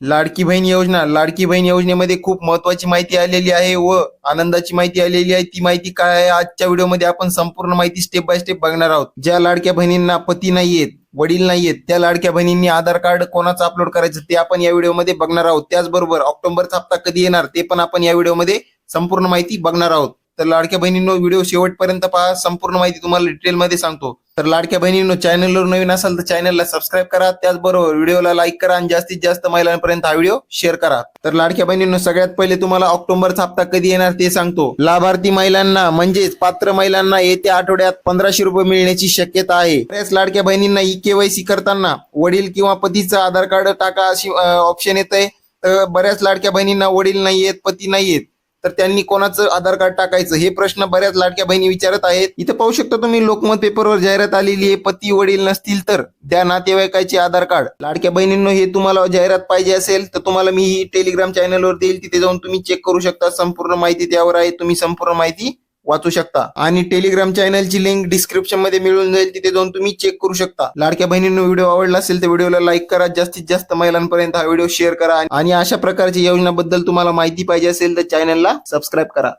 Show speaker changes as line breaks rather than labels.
लाडकी बहीण योजना लाडकी बहीण योजनेमध्ये खूप महत्वाची माहिती आलेली आहे व आनंदाची माहिती आलेली आहे. ती माहिती काय आहे? आजच्या व्हिडिओमध्ये आपण संपूर्ण माहिती स्टेप बाय स्टेप बघणार आहोत. ज्या लाडक्या बहिणींना पती नाहीयेत वडील नाहीयेत त्या लाडक्या बहिणींनी आधार कार्ड कोणाचं अपलोड करायचं ते आपण या व्हिडिओमध्ये बघणार आहोत. त्याचबरोबर ऑक्टोबरचा हप्ता कधी येणार ते पण आपण या व्हिडिओमध्ये संपूर्ण माहिती बघणार आहोत. तर लाडक्या बहिणींनो व्हिडिओ शेवटपर्यंत पहा. संपूर्ण माहिती तुम्हाला डिटेलमध्ये सांगतो. तर लाडक्या बहिणींनो चॅनलवर नवीन असाल तर चॅनलला सबस्क्राईब करा. त्याचबरोबर व्हिडिओला लाईक करा आणि जास्तीत जास्त महिलांपर्यंत हा व्हिडिओ शेअर करा. तर लाडक्या बहिणींनो सगळ्यात पहिले तुम्हाला ऑक्टोबरचा हप्ता कधी येणार ते सांगतो. लाभार्थी महिलांना म्हणजेच पात्र महिलांना येत्या आठवड्यात पंधराशे रुपये मिळण्याची शक्यता आहे. बऱ्याच लाडक्या बहिणींना ई केवायसी करताना वडील किंवा पतीचं आधार कार्ड टाका अशी ऑप्शन येत आहे तर बऱ्याच लाडक्या बहिणींना वडील नाही येत पती नाही येत. तर त्यांनी कोणाचं आधार कार्ड टाकायचं? हे प्रश्न बऱ्याच लाडक्या बहिणी विचारत आहेत. इथं पाहू शकता तुम्ही लोकमत पेपरवर जाहिरात आलेली आहे. पती वडील नसतील तर त्या नातेवाईकाचे आधार कार्ड. लाडक्या बहिणींनो हे तुम्हाला जाहिरात पाहिजे असेल तर तुम्हाला मी ही टेलिग्राम चॅनलवर देईल तिथे जाऊन तुम्ही चेक करू शकता. संपूर्ण माहिती त्यावर आहे. तुम्ही संपूर्ण माहिती वाचू शकता. आणि टेलिग्राम चॅनलची लिंक डिस्क्रिप्शनमध्ये मिळून जाईल. तिथे जाऊन तुम्ही चेक करू शकता. लाडक्या बहिणींना व्हिडिओ आवडला असेल तर व्हिडिओला लाईक करा. जास्तीत जास्त महिलांपर्यंत हा व्हिडिओ शेअर करा. आणि अशा प्रकारच्या योजनाबद्दल तुम्हाला माहिती पाहिजे असेल तर चॅनलला सबस्क्राईब करा.